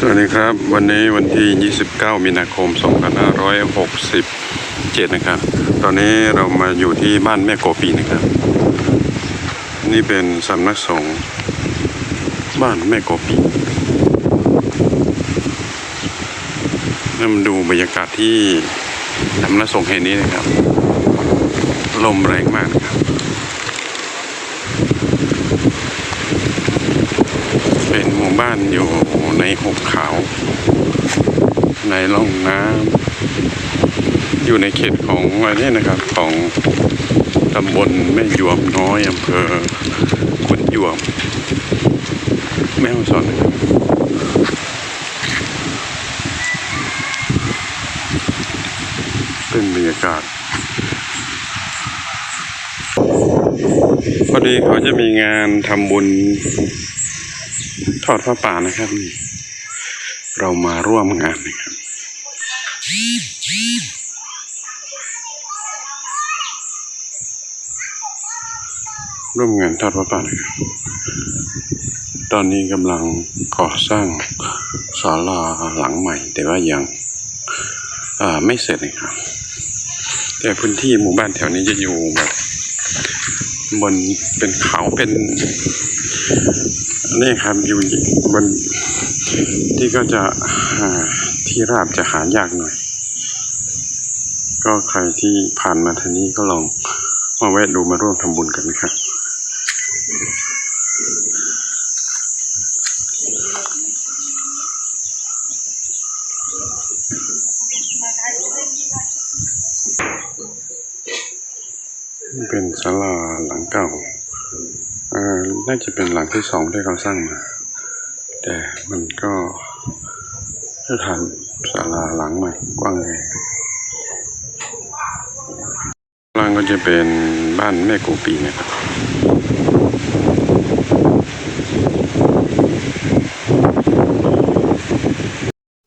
สวัสดีครับ วันนี้วันที่ 29 มีนาคม 2567 นะครับ ตอนนี้เรามาอยู่ที่บ้านแม่โกปีนะครับ นี่เป็นสำนักสงฆ์บ้านแม่โกปีนั่นมาดูบรรยากาศที่สำนักสงฆ์แห่งนี้นะครับ ลมแรงมากนะครับเป็นหมู่บ้านอยู่ ในหุบเขา ในร่องน้ำอยู่ในเขตของอะไรนี่นะครับ ของตำบลแม่ยวมน้อยอำเภอขุนยวมแม่ฮ่องสอนนะครับเป็นบรรยากาศพอดีเขาจะมีงานทำบุญทอดพระป่านะครับนี่ เรามาร่วมงานนะครับร่วมงานทอดพระป่านะครับตอนนี้กำลังก่อสร้างศาลาหลังใหม่ แต่ว่ายังไม่เสร็จนะครับ แต่พื้นที่หมู่บ้านแถวนี้จะอยู่แบบบนเป็นเขาเป็นนี่ครับอยู่บน ที่ก็จะอ่าที่ราบจะหายากหน่อย ก็ใครที่ผ่านมาทางนี้ก็ลองมาแวะดูมาร่วมทำบุญกันนะครับเป็นศาลาหลังเก่า อ่า น่าจะเป็นหลังที่สองที่เขาสร้างมา แต่มันก็จะทำศาลาหลังใหม่กว้างใหญ่ล่างก็จะเป็นบ้านแม่กูปีนะครับ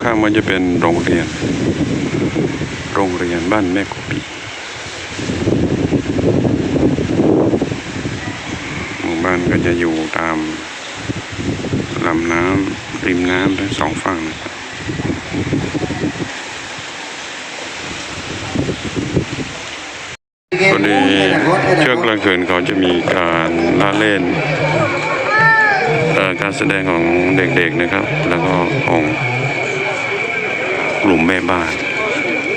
ข้างมันจะเป็นโรงเรียน โรงเรียนบ้านแม่กูปีหมู่บ้านก็จะอยู่ตาม ลำน้ำริมน้ำทั้งสองฝั่งนะครับพอดีช่วงกลางคืนเขาจะมีการล่าเล่นการแสดงของเด็กๆนะครับ แล้วก็ของกลุ่มแม่บ้าน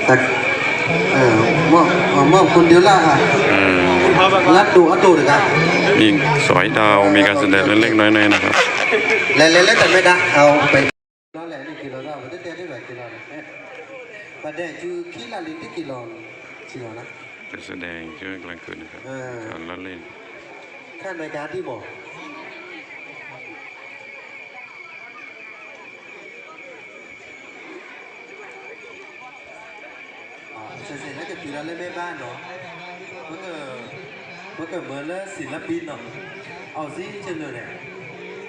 แต่มอบมอบคนเดียวละค่ะรัดดูอัดดูเลยครับมีสอยดาวมีการแสดงเล็กๆน้อยๆนะครับ เล่นเล่นแต่ไม่ได้เอาไปนั่นแหละนี่กิโลละวันเดียวได้แบบกิโลละประเดี๋ยวจูคิดละลิตรกิโลสิโลนะจะแสดงช่วงกลางคืนนะครับเออการละเล่นขั้นในการที่บอกอ๋อเสร็จๆแล้วจะปีละเล่นแม่บ้านเนาะเมื่อเกิดเมื่อเกิดเหมือนแล้วศิลปินเนาะเอาซิเจนเลยเนี่ย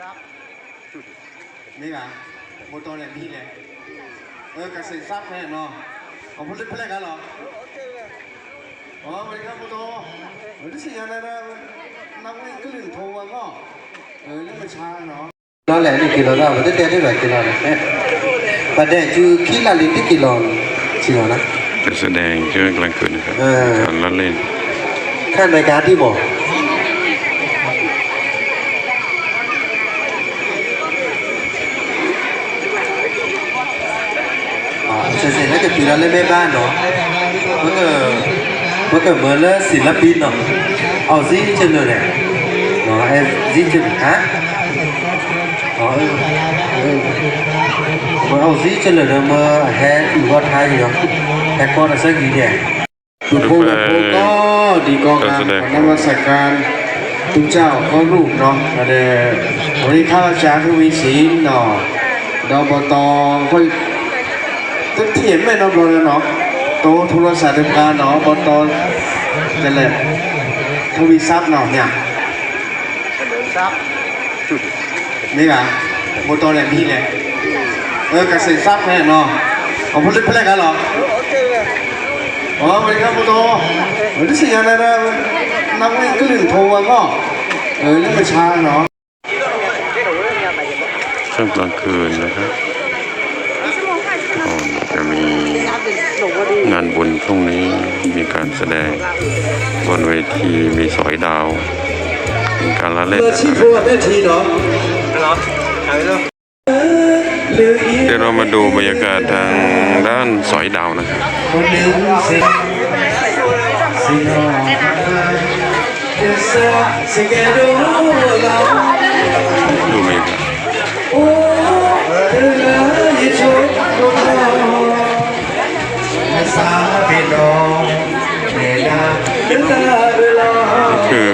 စားမိโมတော်လည်းပြီးလေเออกระสิซับแน่นอนของพุทธเพลกันหรออ๋อวัสดีครับโมโทโธวันนี้สิยังไงนะนักวิ่งกลิ่นโทรวันาะเออนี่มันช้าเนาะเราแหละนี่กิโลเราไม่ได้เตะนได้หลายกิโลนะประเด็นคือขี้ละลิตรกิโลจริงเหรอนะแสดงเรื่องกลางคืนนะครับการละเล่นขั้นรายการที่บอก เสร็จๆแล้วจะปีละเล่นแม่บ้านเนาะเมื่อเกิดเมื่อเกิดเหมือนแล้วศิลปินเนาะเอาซิเจนเลยเนี่ยเนาะไอ้ซิเจนฮะอ๋อเออเออเมื่อเอาซิเจนเลยเมื่อแฮอีวอทายเนาะแฮก่อนสักกี่เดียคุณพงษ์พงษ์ก็ดีกองการขอนมัสการทุกเจ้าก็รูปเนาะมาเดวันนี้ข้าราชการทวีศรีเนาะดอบตค่อยตั้ง ที่เห็นไมเนาะบริเนาะโตโทรศัพท์ทำการเนาะบอตอนจะแหละทวีทรัพย์เนาะเนี่ยนี่กะบอตอนแหละมีแหละเออเกษตรทรัพย์แน่เนาะเอาพูดเล่นเพลงกันเหรออ๋อเป็นครับบตเออที่สิ่งอะไรนะนักวิ่งก็หนึ่งโทรมาก็เออเรื่องประชาเนาะช่วงกลางคืนนะครับก็จะมี งานบุญพรุ่งนี้มีการแสดงบนเวทีมีสอยดาวมีการละเล่นเมื่อนะชีคพรับวกแม่ทีเนาะเดี๋ยวเรามาดูบรรยากาศทางด้านสอยดาวนะครับคนหนึ่งสิสิโนเดซาสิเกโดลาดูบ นซาเปโนเนลาเดลาเดลาคือ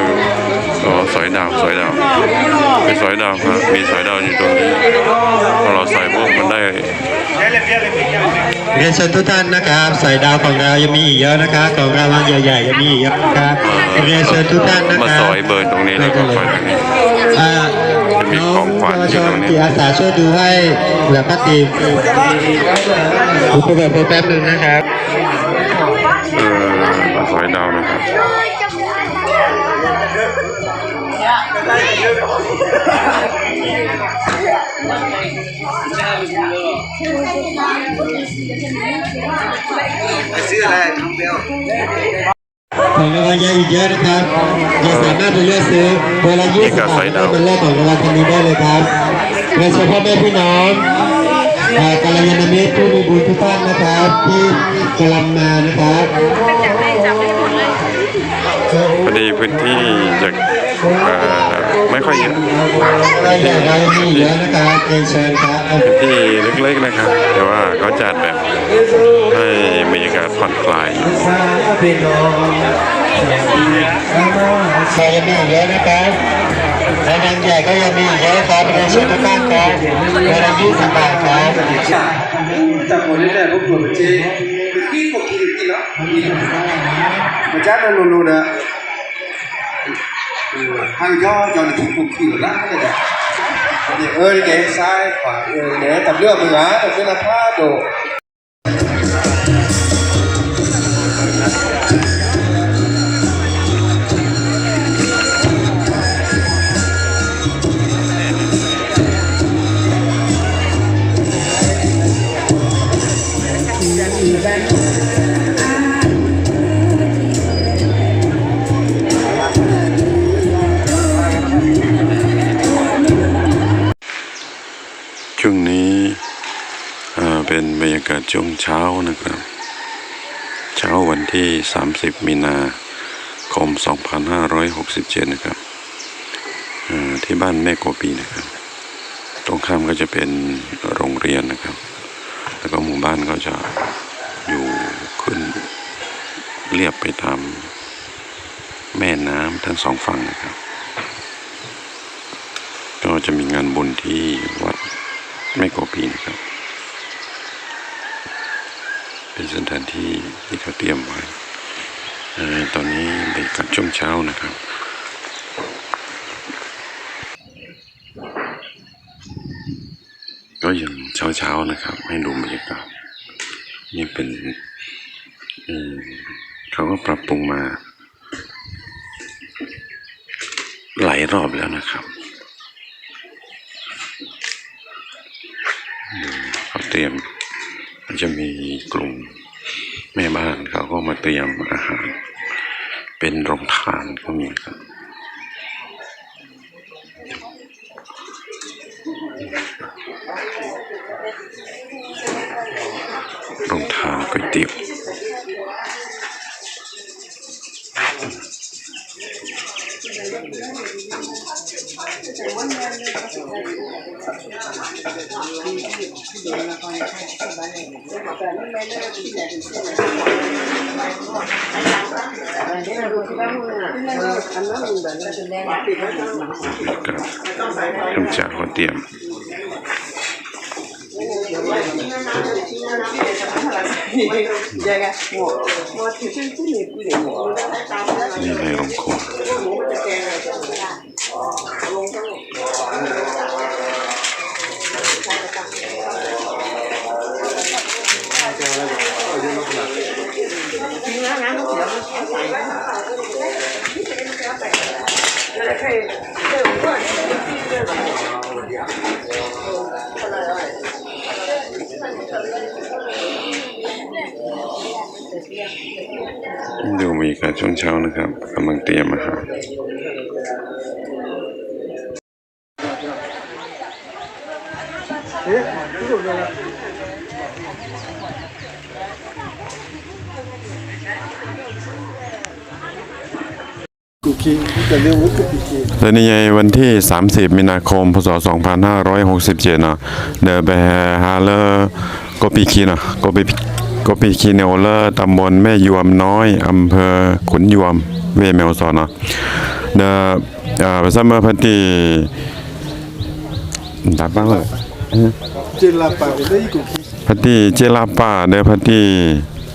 อ๋อสอยดาวสอยดาวเป็นสอยดาวครับมีสอยดาวอยู่ตรงนี้พอเราใส่พวกมันได้เรียนเชิญทุกท่านนะครับสายดาวของเรายังมีอีกเยอะนะครับของรางวัลใหญ่ๆยังมีอีกเยอะนะครับเรียนเชิญทุกท่านนะมาครัสบอยเบิร์นตรงนี้แล้วก็ปล่อยตรงนี้อ่าจะมี ของขวัญอยู่ตรงนี้ที่อาสาช่วยดูให้เหลือพักทีมผมไปแบบแป๊บหนึ่งนะครับเออมาสอยดาวนะครับ ของรางวัลยังอีกเยอะนะครับจะสามารถไปเลือกซื้อเวลายี่สิบบาทก็เป็นเลือกของรางวัลคันนี้ได้เลยครับโดยเฉพาะแม่พี่น้องอ่ากัลยาณมิตรผู้มีบุญทุกท่านนะครับที่กำลังมานะครับพอดีพื้นที่จะเอ่อไม่ค่อยเยอะที่เรามีอีกเยอะนะครับเชิญครับพื้นที่เล็กๆนะครับ แต่ว่าเขาจัดแบบให้ บรรยากาศผ่อนคลายซาเปโนซามาใครยังมีอีกเยอะนะครับรายงานใหญ่ก็ยังมีอีกเยอะครับเรียนเชิญทุกท่านครับรายละยี่สิบบาทครับจากคนนี้แหละพวกตัวเป็นเจ๊กี่พวกกี่กี่เนาะมาจ้าโนโนนะ hàng do cho nó chụp một kiểu lắm cái này thì ơi cái sai phải ơi để tập lựa mình á tập là pha đồ ช่วงนี้เอ่อเช่วงนี้เป็นบรรยากาศช่วงเช้านะครับ เช้าวันที่ 30 มีนาคม 2567 นะครับเอ่อที่บ้านแม่โกปีนะครับ ตรงข้ามก็จะเป็นโรงเรียนนะครับ แล้วก็หมู่บ้านก็จะอยู่ขึ้นเรียบไปตามแม่น้ำทั้งสองฝั่งนะครับ ก็จะมีงานบุญที่วัดแม่โกปีนะครับ เป็นสถานที่ที่เขาเตรียมไว้ตอนนี้เป็นการช่วงเช้านะครับก็ยังเช้าๆนะครับ ให้ดูบรรยากาศนี่เป็นเขาก็ปรับปรุงมา หลายรอบแล้วนะครับเขาเตรียม จะมีกลุ่มแม่บ้านเขาก็มาเตรียมอาหาร เป็นโรงทานก็มีครับโรงทานก๋วยเตี๋ยว cầm chặt có tiền. nhìn này ông khổ ช่วงเช้านะครับกำลังเตรียมอาหารและนี่ไงวันที่ 30 มีนาคม พศ 2567เนาะเดินไปหาเลอโกปีคีเนาะโกปีโกปีคีเนโอเลอร์ตำบลแม่ยวมน้อยอำเภอขุนยวมเวเมลซอนเนาะเดอเอ่อประจำเมื่อพันที่ดับบ้างเลย Jela pa le iko ki พันที่เจลาปาเดอพันที่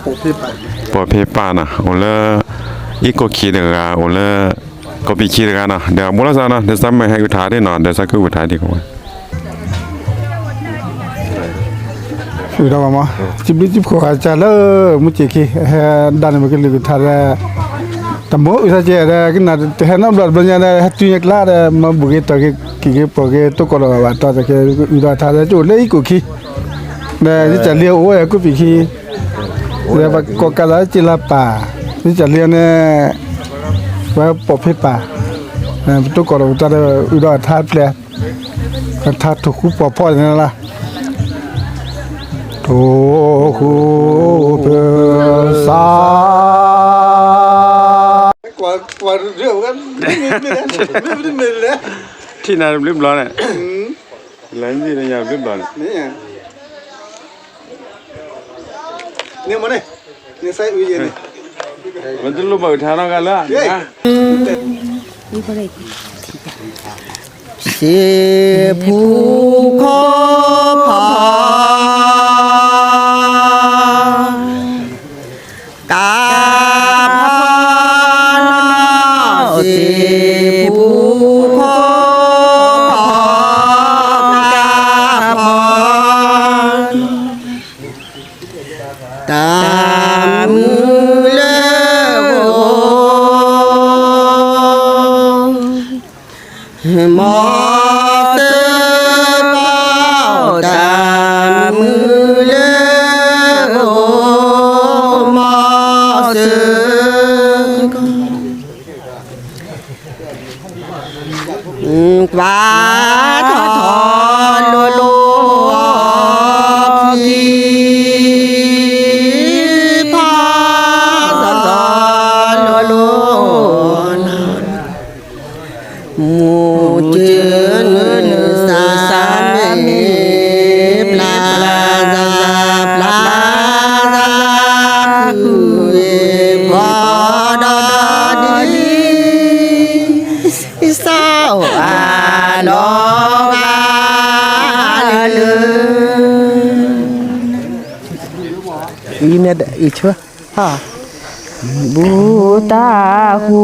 po pe pa. ปอเพปานะโอเลอีโกคีเดกาโอเลโกปีคีเดกานะเดี๋ยวมูลซานะเดี๋ยวซ้ำมาให้อุทาได้เนาะเดี๋ยวสักคืออุทาดีกว่า อยู่ด้วยมาจิบจิบขออาจารย์ล้วมุจิกีเฮดันมาเก็ลึกทาระตั้มโบอุตส่าห์เจอแล้วก็น่าจะเห็นน้ำหลอดบรรยายได้ตุยักลาเด้มาบุกตัวกี่กี่ปอกตุก็รอว่าตัวจะเกี่ยวอยู่ดาวทาระจู่เลยกุขีเนี่ยจะเลี้ยวโอ้ยกูปีขีเรียกว่ก็กะลาจิลาป่านี่จะเลี้ยนเนี่ยว่าปอบเพป่านี่ตัวก็รอตัวอุดาวทาระทาถูกคู่ปอพ่อเนี่ยละ ปสา กว่ากว่าเรื่องกันไม่ไม่ได้ไม่ได้ไม่ได้ ที่นายรีบร้อยเนี่ยหลังที่นายเรีบร้อยนี่เนี่ยมาเนี่ยเนี่ยใส่อุ้ยเนี่ย มันจะรู้บ่ทางกันแล้วนะสิผู้ขอพา อีเนี่ยอีชัวฮะบูตาคู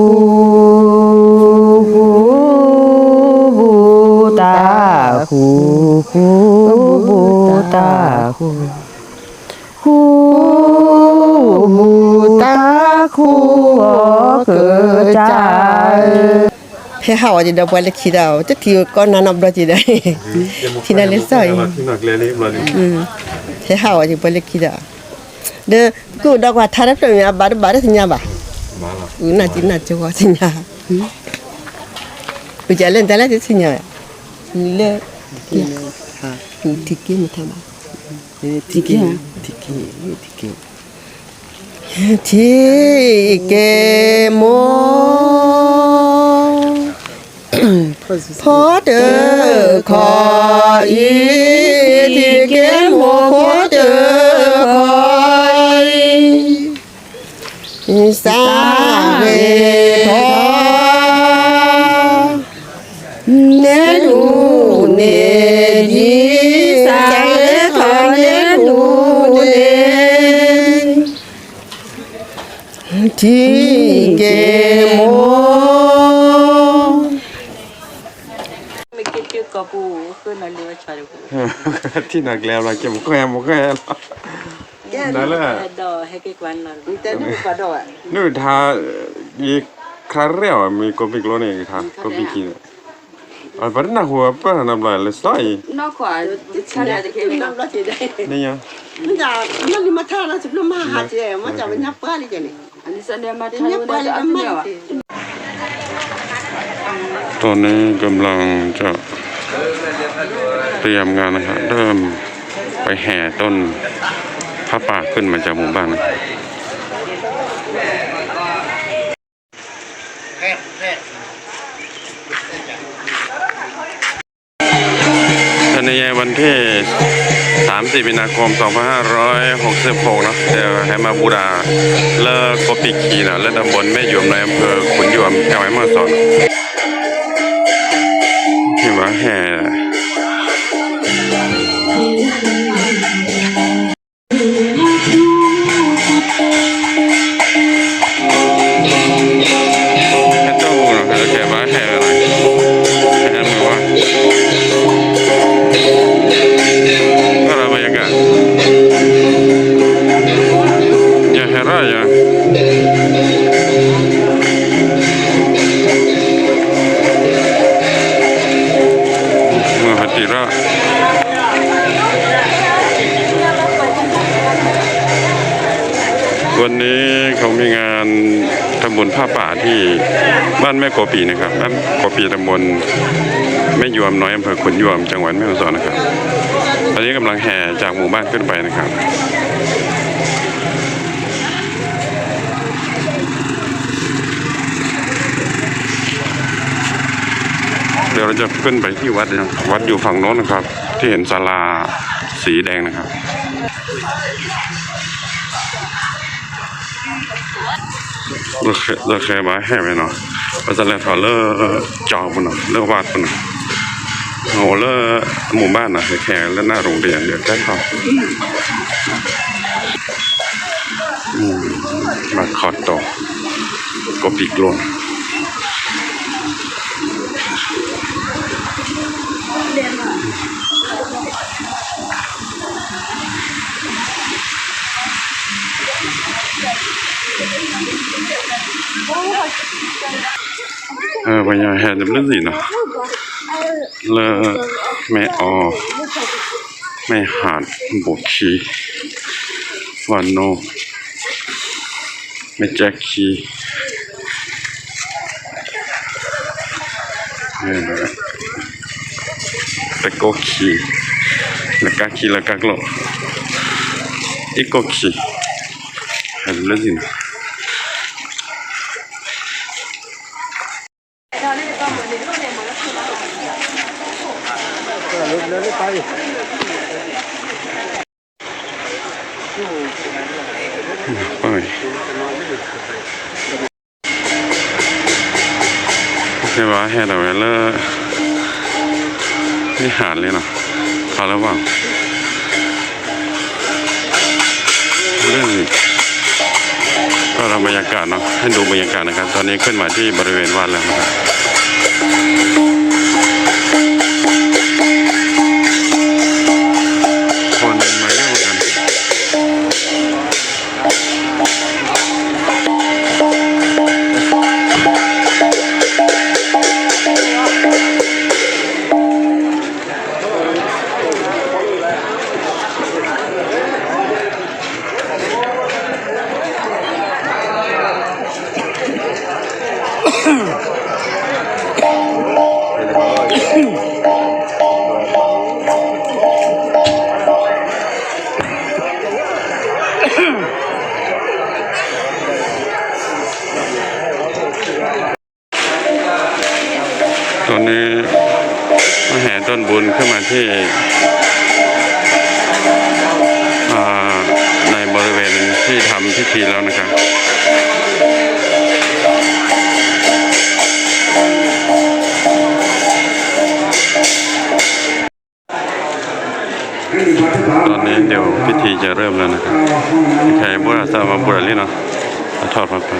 คูบูตาคูคูบูตาคูคูบูตาคูเกิดใจเพ่เขาจะดับวันเล็กขีดาวจะทีก็นานอบรจีได้ที่นั่นเลยใส่ที่นักเรียนเรียบร้อยเพ่เขาจะวันเล็กขีดาว เด้อกูดอกว่าทาร์ฟเนี่ยบาร์บาร์สิญญาบ่ามาแล้ว una tina chua sinya u jalan tala ti sinya le ha tiki mutama tiki ha tiki tiki ที่เกโมไม่คิดชื่อกบูขึ้นมาเรือชาลูที่นักแล้วเราเก็บแก้มแก้นั่นแหละดอให้กี่วันนั่นแต่นี่ก็ดอนู่นทาอีคาเรียวมีกบิกโลนี่ทากบิกินอะปะนะหัวปะนะบลายเลยใส่นอกขวาชาลูจะเก็บน้ำรถจีได้นี่ยังมันจะมันนี่มาท่านะสิบน้ำมาหาเจ้มันจะเป็นยับป้านี่จ้ะนี่อันนี้สันเดียมาเป็นทายัลูบป้าได้นี่จะก็ ตอนนี้กำลังจะเตรียมงานนะครับเริ่มไปแห่ต้นผ้าป่าขึ้นมาจากหมู่บ้านนะครับภายในวันที่ 30มีนาคม 2566เนาะเดี๋ยวให้มาบูดาเลิกกปิกีนะและตำบลแม่ยวมในอำเภอขุนยวมจังหวัดแม่ฮ่องสอนที่ว่าแห่ ติระวันนี้เขามีงานทำบุญผ้าป่าที่บ้านแม่โกปีนะครับบ้านโกปีตำบลแม่ยวมน้อยอำเภอขุนยวมจังหวัดแม่ฮ่องสอนนะครับ ตอนนี้กำลังแห่จากหมู่บ้านขึ้นไปนะครับ ดี๋ยวเราจะขึ้นไปที่วัดนะวัดอยู่ฝั่งโน้นนะครับ ที่เห็นศาลาสีแดงนะครับเราเคยเราเคยมาแห่ไปเนาะเราจะเล่นทอเลอร์จอบุญเนาะเลิกวาดบุญเนาะโอ้เลอหมู่บ้านนะแข่แล้วหน้าโรงเรียนเดี๋ยวแจ้งเขาอืมมาขอดโตกบปีกลน เออวันยาแห่จะเล่นสิเนาะเลอแม่ออแม่หาดบุคีฟานโนแม่แจ็คคีเออตะโกคีแล้วก็คีแล้วก็กลอีกโกคีฮัลโหลจินไปใช่ว่าแห่แต่เวลานี่หาดเลยเนาะเขาแล้วเปล่าเรื่องนี้ก็เราบรรยากาศเนาะให้ดูบรรยากาศนะครับ ตอนนี้ขึ้นมาที่บริเวณวัดแล้วนะครับ ต เริ่มแล้วนะครับไข่บัวซามาบัวลีเนาะทอดมันไป